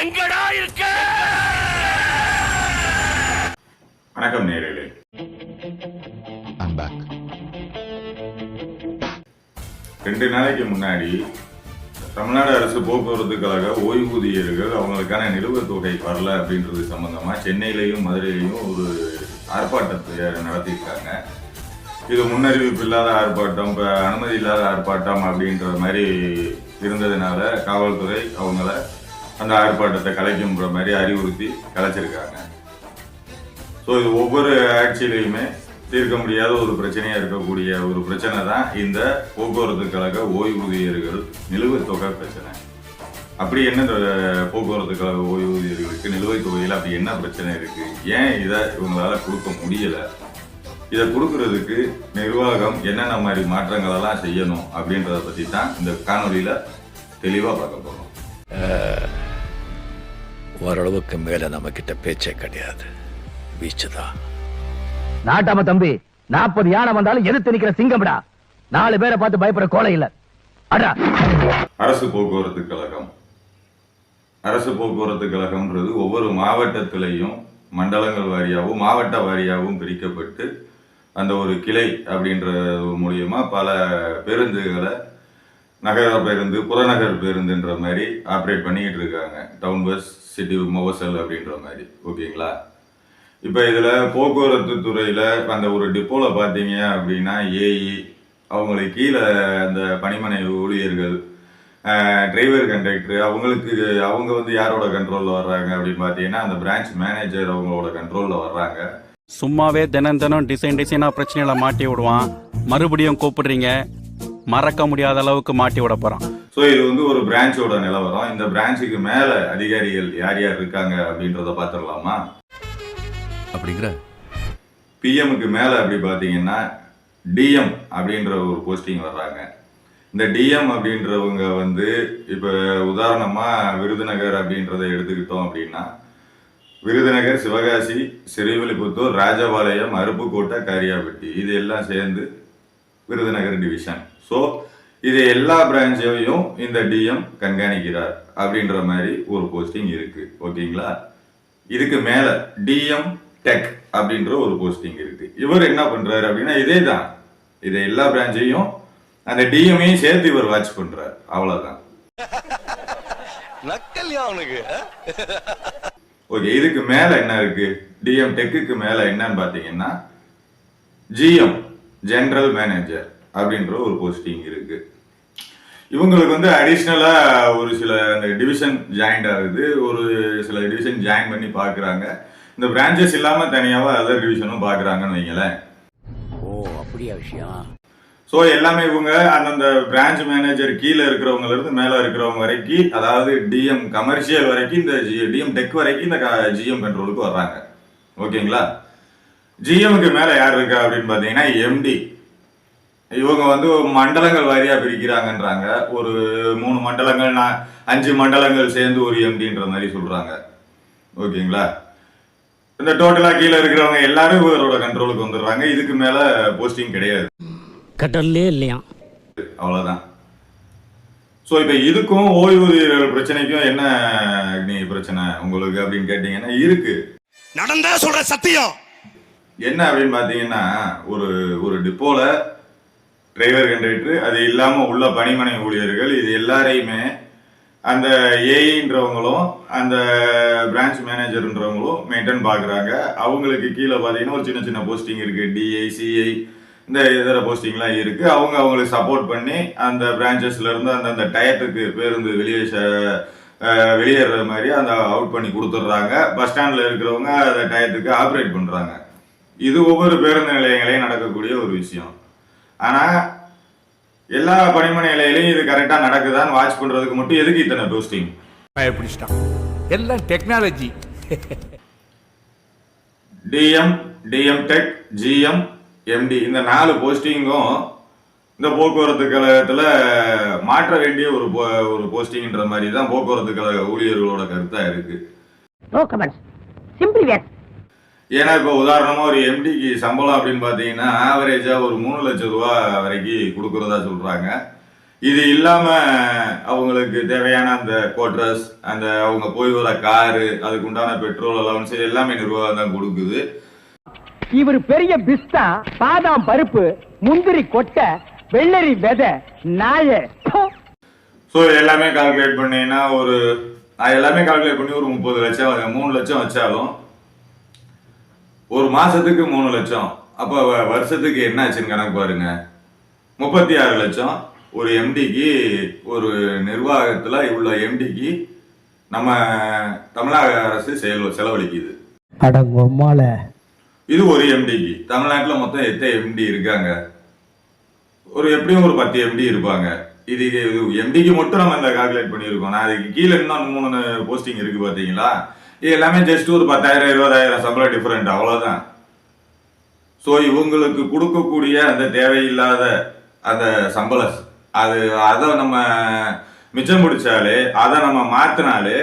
எங்கடா இருக்க? வணக்கம் back. ரெண்டு நாளைக்கு முன்னாடி தமிழ்நாடு அரசு போக்குவரத்து கழக ஓய்வூதியர்கள் அவங்களுக்கான நிலுவைத் தொகை வரல அப்படின்றது சம்பந்தமா சென்னையிலையும் மதுரையிலையும் ஒரு ஆர்ப்பாட்டத்தை நடத்தியிருக்காங்க. இது முன்னறிவிப்பு இல்லாத ஆர்ப்பாட்டம் இப்போ அனுமதி இல்லாத ஆர்ப்பாட்டம் அப்படின்ற மாதிரி இருந்ததுனால காவல்துறை அவங்கள அந்த ஆர்ப்பாட்டத்தை கலைக்கும்ன்ற மாதிரி அறிவுறுத்தி கலைச்சிருக்காங்க. ஸோ இது ஒவ்வொரு ஆட்சியிலையுமே தீர்க்க முடியாத ஒரு பிரச்சனையாக இருக்கக்கூடிய ஒரு பிரச்சனை தான் இந்த போக்குவரத்து கழக ஓய்வூதியர்கள் நிலுவைத் தொகை பிரச்சனை. அப்படி என்ன போக்குவரத்து கழக ஓய்வூதியர்களுக்கு நிலுவைத் தொகையில் அப்படி என்ன பிரச்சனை இருக்கு? ஏன் இதை இவங்களால கொடுக்க முடியலை? இதை கொடுக்கறதுக்கு நிர்வாகம் என்னென்ன மாதிரி மாற்றங்களெல்லாம் செய்யணும் அப்படின்றத பற்றி தான் இந்த காணொலியில் தெளிவாக பார்க்க போகிறோம் ஓரளவுக்கு மேல நம்ம கிட்ட பேச்சே கிடையாது. வீச்சுதான் நாட்டாம தம்பி நாற்பது யானை வந்தாலும் எதிர்த்து நிக்கிற சிங்கம்டா. நாலு பேரை பார்த்து பயப்படுற கோலை இல்ல. அடா. அரசு போக்குவரத்து கழகம். அரசு போக்குவரத்து கழகம்ன்றது ஒவ்வொரு மாவட்டத்திலையும் மண்டலங்கள் வாரியாகவும் மாவட்ட வாரியாகவும் பிரிக்கப்பட்டு அந்த ஒரு கிளை அப்படின்ற மூலியமா பல பேருந்துகளை நகர பேருந்து புறநகர் பேருந்துன்ற மாதிரி ஆப்ரேட் பண்ணிக்கிட்டு இருக்காங்க. டவுன் பஸ் சிடி மொவசல் அப்படின்ற மாதிரி. ஓகேங்களா? இப்போ இதில் போக்குவரத்து துறையில் அந்த ஒரு டிப்போவில் பார்த்தீங்க அப்படின்னா ஏஇ அவங்களுக்கு கீழே அந்த பணிமனை ஊழியர்கள் டிரைவர் கண்டக்டர் அவங்களுக்கு அவங்க வந்து யாரோட கண்ட்ரோலில் வர்றாங்க அப்படின்னு பார்த்தீங்கன்னா அந்த பிரான்ச் மேனேஜர் அவங்களோட கண்ட்ரோலில் வர்றாங்க. சும்மாவே தினம் தினம் டிசைன் டிசைனாக பிரச்சனைகளை மாட்டி விடுவான். மறுபடியும் கூப்பிடுறீங்க. மறக்க முடியாத அளவுக்கு மாட்டி விட போகிறான் ஸோ இது வந்து ஒரு பிரான்ச்சோட நிலவரம். இந்த பிரான்ச்சுக்கு மேலே அதிகாரிகள் யார் யார் இருக்காங்க அப்படின்றத பார்த்துடலாமா? அப்படிங்கிற பிஎம்க்கு மேலே அப்படி பார்த்தீங்கன்னா டிஎம் அப்படின்ற ஒரு போஸ்டிங் வர்றாங்க. இந்த டிஎம் அப்படின்றவங்க வந்து இப்போ உதாரணமாக விருதுநகர் அப்படின்றத எடுத்துக்கிட்டோம் அப்படின்னா விருதுநகர் சிவகாசி சிறுவில்லிபுத்தூர் ராஜபாளையம் அருப்புக்கோட்டை காரியாபட்டி இது எல்லாம் சேர்ந்து விருதுநகர் டிவிஷன் ஸோ இது எல்லா பிரான்ச்சையும் இந்த டிஎம் கண்காணிக்கிறார் அப்படின்ற மாதிரி ஒரு போஸ்டிங் இருக்கு. ஓகேங்களா? இதுக்கு மேல டிஎம் டெக் அப்படின்ற ஒரு போஸ்டிங் இருக்கு. இவர் என்ன பண்றாரு அப்படின்னா இதே தான் இதை எல்லா பிரான்ச்சையும் அந்த டிஎம்ஐயும் சேர்த்து இவர் வாட்ச் பண்றாரு. அவ்வளவுதான். ஓகே இதுக்கு மேல என்ன இருக்கு? டிஎம் டெக்குக்கு மேல என்னன்னு பாத்தீங்கன்னா ஜிஎம் ஜெனரல் மேனேஜர் அப்படின்ற ஒரு போஸ்டிங் இருக்கு. இவங்களுக்கு வந்து அடிஷ்னலா ஒரு சில அந்த டிவிஷன் ஜாயிண்ட் ஆகுது. ஒரு சில டிவிஷன் ஜாயின் பண்ணி பார்க்கறாங்க. இந்த பிரான்ச்சஸ் இல்லாம தனியாவா அதர் டிவிஷனும் பார்க்கறாங்கன்னு வைங்களேன். ஓ அப்படியா விஷயம்? ஸோ எல்லாமே இவங்க அந்தந்த பிரான்ச் மேனேஜர் கீழே இருக்கிறவங்கல இருந்து மேலே இருக்கிறவங்க வரைக்கும் அதாவது டிஎம் கமர்ஷியல் வரைக்கும் இந்த டிஎம் டெக் வரைக்கும் இந்த ஜிஎம் கண்ட்ரோலுக்கு வர்றாங்க. ஓகேங்களா? ஜிஎம்க்கு மேலே யார் இருக்கா அப்படின்னு பார்த்தீங்கன்னா எம்டி இவங்க வந்து மண்டலங்கள் வாரியா பிரிக்கிறாங்கன்றாங்க. ஒரு மூணு மண்டலங்கள் நான் அஞ்சு மண்டலங்கள் சேர்ந்து ஒரு எம்டின்ற மாதிரி சொல்றாங்க. ஓகேங்களா? இந்த டோட்டலா கீழே இருக்கிறவங்க எல்லாரும் இவரோட கண்ட்ரோலுக்கு வந்துடுறாங்க. இதுக்கு மேல போஸ்டிங் கிடையாது. கட்டர்லே இல்லையா? அவ்வளவுதான். ஸோ இப்போ இதுக்கும் ஓய்வூதியர்கள் பிரச்சனைக்கும் என்ன அக்னி பிரச்சனை உங்களுக்கு அப்படின்னு கேட்டீங்கன்னா இருக்கு. நடந்தா சொல்ற சத்தியம். என்ன அப்படின்னு பார்த்தீங்கன்னா ஒரு ஒரு டிப்போல டிரைவர் கண்டக்டர் அது இல்லாமல் உள்ள பணிமனை ஊழியர்கள் இது எல்லாரையுமே அந்த ஏஐன்றவங்களும் அந்த பிரான்ச் மேனேஜர்ன்றவங்களும் மெயின்டைன் பார்க்குறாங்க. அவங்களுக்கு கீழே பார்த்தீங்கன்னா ஒரு சின்ன சின்ன போஸ்டிங் இருக்குது டிஐ சிஐ இந்த இதர போஸ்டிங்லாம் இருக்குது அவங்க அவங்களுக்கு சப்போர்ட் பண்ணி அந்த பிரான்ச்சஸ்லேருந்து இருந்து அந்தந்த டயத்துக்கு பேருந்து வெளியே ச- வெளியேற மாதிரி அந்த அவுட் பண்ணி கொடுத்துட்றாங்க. பஸ் ஸ்டாண்டில் இருக்கிறவங்க அந்த டயத்துக்கு ஆப்ரேட் பண்ணுறாங்க இது ஒவ்வொரு பேருந்து நிலையங்களையும் நடக்கக்கூடிய ஒரு விஷயம். ஆனால் எல்லா பணிமனை நிலையிலையும் இது கரெக்டாக நடக்குதான்னு வாட்ச் பண்ணுறதுக்கு மட்டும் எதுக்கு இத்தனை போஸ்டிங் பிடிச்சிட்டான் எல்லாம் technology DM DM tech GM MD இந்த நாலு போஸ்டிங்கும் இந்த போக்குவரத்து கழகத்தில் மாற்ற வேண்டிய ஒரு போ- ஒரு போஸ்டிங்ன்ற மாதிரி தான் போக்குவரத்து கழக ஊழியர்களோட கருத்தாக இருக்குது நோ கமெண்ட்ஸ் சிம்பிளி வேட் ஏன்னா இப்போ உதாரணமா ஒரு எம்டிக்கு சம்பளம் அப்படின்னு பார்த்தீங்கன்னா ஆவரேஜா ஒரு மூணு லட்சம் ரூபா வரைக்கும் கொடுக்கறதா சொல்றாங்க. இது இல்லாம அவங்களுக்கு தேவையான அந்த கோட்ரஸ் அந்த அவங்க போய் வர காரு அதுக்கு உண்டான பெட்ரோல் அலவன்ஸ் எல்லாமே நிர்வாகம் தான் கொடுக்குது. இவர் பெரிய பிஸ்தா பாதாம் பருப்பு முந்திரி கொட்டை வெள்ளரி விதை நாய. ஸோ எல்லாமே கால்குலேட் பண்ணீங்கன்னா ஒரு நான் எல்லாமே கால்குலேட் பண்ணி ஒரு முப்பது லட்சம் மூணு லட்சம் வச்சாலும் ஒரு மாசத்துக்கு மூணு லட்சம். அப்போ வருஷத்துக்கு என்ன ஆச்சுன்னு கணக்கு பாருங்க. முப்பத்தி ஆறு லட்சம். ஒரு எம்டிக்கு ஒரு நிர்வாகத்தில் உள்ள எம்டிக்கு நம்ம தமிழக அரசு செயல் செலவழிக்குது. அடங்கொம்மால இது ஒரு எம்டிக்கு தமிழ்நாட்டில் மொத்தம் எத்தனை எம்டி இருக்காங்க? ஒரு எப்படியும் ஒரு பத்து எம்டி இருப்பாங்க. இது எம்டிக்கு மட்டும் நம்ம இந்த கால்குலேட் பண்ணியிருக்கோம். நான் அதுக்கு கீழே இன்னும் மூணு போஸ்டிங் இருக்கு பார்த்தீங்களா இது எல்லாமே ஜஸ்ட் ஒரு பத்தாயிரம் இருபதாயிரம் சம்பளம் டிஃப்ரெண்ட் அவ்வளோதான் ஸோ இவங்களுக்கு கொடுக்கக்கூடிய அந்த தேவையில்லாத அந்த சம்பளம் அது அதை நம்ம மிச்சம் பிடிச்சாலே அதை நம்ம மாற்றினாலே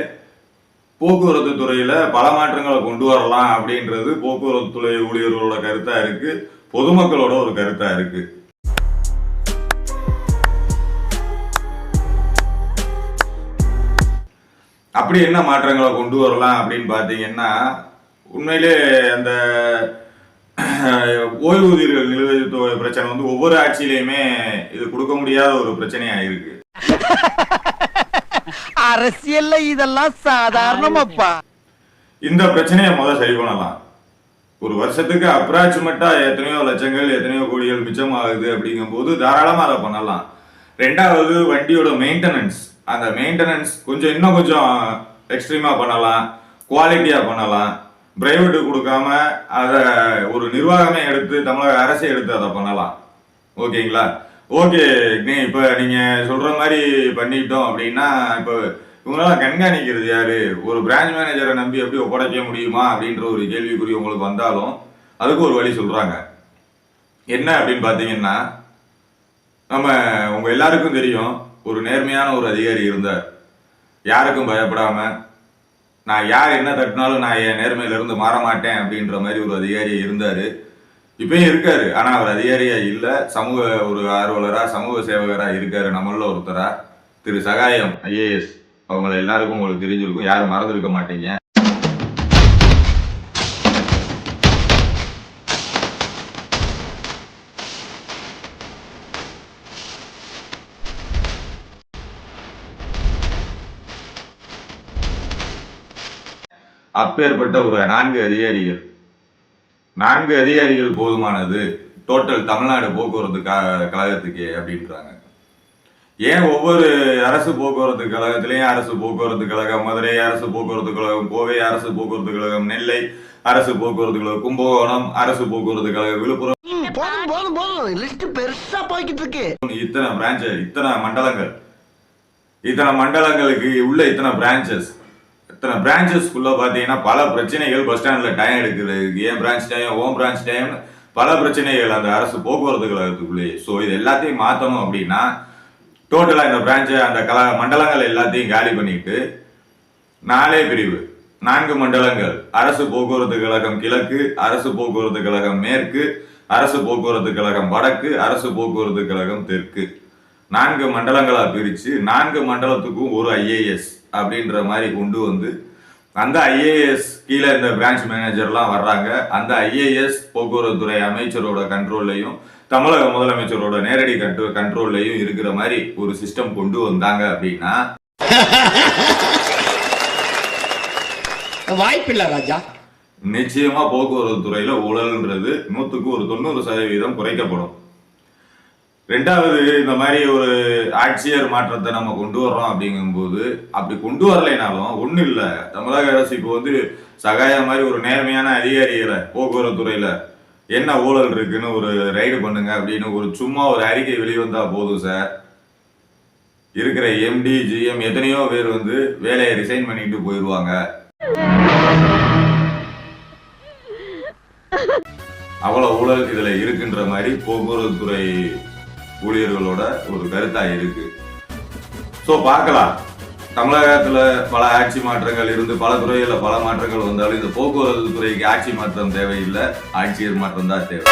போக்குவரத்து துறையில் பல மாற்றங்களை கொண்டு வரலாம் அப்படின்றது போக்குவரத்து துறை ஊழியர்களோட கருத்தாக இருக்குது பொதுமக்களோட ஒரு கருத்தாக இருக்குது அப்படி என்ன மாற்றங்களை கொண்டு வரலாம் அப்படின்னு பார்த்தீங்கன்னா உண்மையிலே அந்த ஓய்வூதியர்கள் நிலுவைத் பிரச்சனை வந்து ஒவ்வொரு ஆட்சியிலையுமே இது கொடுக்க முடியாத ஒரு பிரச்சனையா இருக்கு. அரசியல்ல இதெல்லாம் சாதாரணமாப்பா. இந்த பிரச்சனையை முதல் சரி பண்ணலாம். ஒரு வருஷத்துக்கு அப்ராக்சிமேட்டா எத்தனையோ லட்சங்கள் எத்தனையோ கோடிகள் மிச்சமாகுது அப்படிங்கும்போது தாராளமா அதை பண்ணலாம். ரெண்டாவது வண்டியோட மெயின்டெனன்ஸ் அந்த மெயின்டெனன்ஸ் கொஞ்சம் இன்னும் கொஞ்சம் எக்ஸ்ட்ரீமாக பண்ணலாம் குவாலிட்டியாக பண்ணலாம். பிரைவேட்டு கொடுக்காம அதை ஒரு நிர்வாகமே எடுத்து தமிழக அரசே எடுத்து அதை பண்ணலாம். ஓகேங்களா? ஓகே இப்போ நீங்கள் சொல்கிற மாதிரி பண்ணிட்டோம் அப்படின்னா இப்போ இவங்களாம் கண்காணிக்கிறது யாரு? ஒரு பிரான்ச் மேனேஜரை நம்பி எப்படி ஒப்படைக்க முடியுமா அப்படின்ற ஒரு கேள்விக்குறி உங்களுக்கு வந்தாலும் அதுக்கு ஒரு வழி சொல்கிறாங்க என்ன அப்படின்னு பார்த்தீங்கன்னா நம்ம உங்கள் எல்லாருக்கும் தெரியும் ஒரு நேர்மையான ஒரு அதிகாரி இருந்தார். யாருக்கும் பயப்படாம நான் யார் என்ன தட்டினாலும் நான் என் நேர்மையிலேருந்து மாற மாட்டேன் அப்படின்ற மாதிரி ஒரு அதிகாரி இருந்தார். இப்பயும் இருக்காரு. ஆனால் அவர் அதிகாரியா இல்லை. சமூக ஒரு ஆர்வலராக சமூக சேவகராக இருக்காரு. நம்மள ஒருத்தராக திரு. சகாயம் ஐஏஎஸ். அவங்கள எல்லாருக்கும் உங்களுக்கு தெரிஞ்சிருக்கும். யாரும் மறந்துருக்க மாட்டீங்க. அப்பேற்பட்ட ஒரு நான்கு அதிகாரிகள். நான்கு அதிகாரிகள் போதுமானது. டோட்டல் தமிழ்நாடு போக்குவரத்து க- கழகத்துக்கு அப்படின்றாங்க. ஏன் ஒவ்வொரு அரசு போக்குவரத்து கழகத்திலையும் அரசு போக்குவரத்து கழகம் மதுரை அரசு போக்குவரத்து கழகம் கோவை அரசு போக்குவரத்து கழகம் நெல்லை அரசு போக்குவரத்து கழகம் கும்பகோணம் அரசு போக்குவரத்து கழகம் விழுப்புரம் போதும் போதும் போதும். லிஸ்ட் பெருசா போய்கிட்டு இருக்கு. இத்தனை பிரான்ச் இத்தனை மண்டலங்கள். இத்தனை மண்டலங்களுக்கு உள்ள இத்தனை பிரான்ச்சஸ் இத்தனை பிரான்ச்சஸ்க்குள்ளே பார்த்தீங்கன்னா பல பிரச்சனைகள் பஸ் ஸ்டாண்டில் டைம் எடுக்கிறது ஏன் branch time home branch time பல பிரச்சனைகள் அந்த அரசு போக்குவரத்து கழகத்துக்குள்ளேயே. ஸோ இது எல்லாத்தையும் மாற்றணும் அப்படின்னா டோட்டலாக இந்த பிரான்ச்சை அந்த கல மண்டலங்கள் எல்லாத்தையும் காலி பண்ணிட்டு நாலே பிரிவு. நான்கு மண்டலங்கள். அரசு போக்குவரத்து கழகம் கிழக்கு அரசு போக்குவரத்து கழகம் மேற்கு அரசு போக்குவரத்து கழகம் வடக்கு அரசு போக்குவரத்து கழகம் தெற்கு. நான்கு மண்டலங்களாக பிரித்து நான்கு மண்டலத்துக்கும் ஒரு ஐஏஎஸ் அப்படின்ற மாதிரி கொண்டு வந்து அந்த ஐஏஎஸ் கீழே இந்த பிரான்ச் மேனேஜர்லாம் வர்றாங்க. அந்த ஐஏஎஸ் போக்குவரத்து துறை அமைச்சரோட கண்ட்ரோல்லையும் தமிழக முதலமைச்சரோட நேரடி கண்ட்ரோ கண்ட்ரோல்லையும் இருக்கிற மாதிரி ஒரு சிஸ்டம் கொண்டு வந்தாங்க அப்படின்னா வாய்ப்பில்ல ராஜா. நிச்சயமா போக்குவரத்து துறையில ஊழல்ன்றது நூத்துக்கு ஒரு தொண்ணூறு சதவீதம் குறைக்கப்படும். ரெண்டாவது இந்த மாதிரி ஒரு ஆட்சியர் மாற்றத்தை நம்ம கொண்டு வர்றோம் அப்படிங்கும்போது அப்படி கொண்டு வரலைனாலும் ஒன்றும் இல்லை. தமிழக அரசு இப்போ வந்து சகாய மாதிரி ஒரு நேர்மையான அதிகாரிகளை போக்குவரத்துறையில் என்ன ஊழல் இருக்குன்னு ஒரு ரைடு பண்ணுங்க அப்படின்னு ஒரு சும்மா ஒரு அறிக்கை வெளிவந்தால் போதும் சார் இருக்கிற எம்டி ஜிஎம் எத்தனையோ பேர் வந்து வேலையை ரிசைன் பண்ணிட்டு போயிடுவாங்க அவ்வளோ ஊழல் இதில் இருக்குன்ற மாதிரி போக்குவரத்து துறை ஊழியர்களோட ஒரு கருத்தா இருக்கு. ஸோ பார்க்கலாம். தமிழகத்துல பல ஆட்சி மாற்றங்கள் இருந்து பல துறையில பல மாற்றங்கள் வந்தாலும் இந்த போக்குவரத்து துறைக்கு ஆட்சி மாற்றம் தேவையில்லை. ஆட்சியர் மாற்றம் தான் தேவை.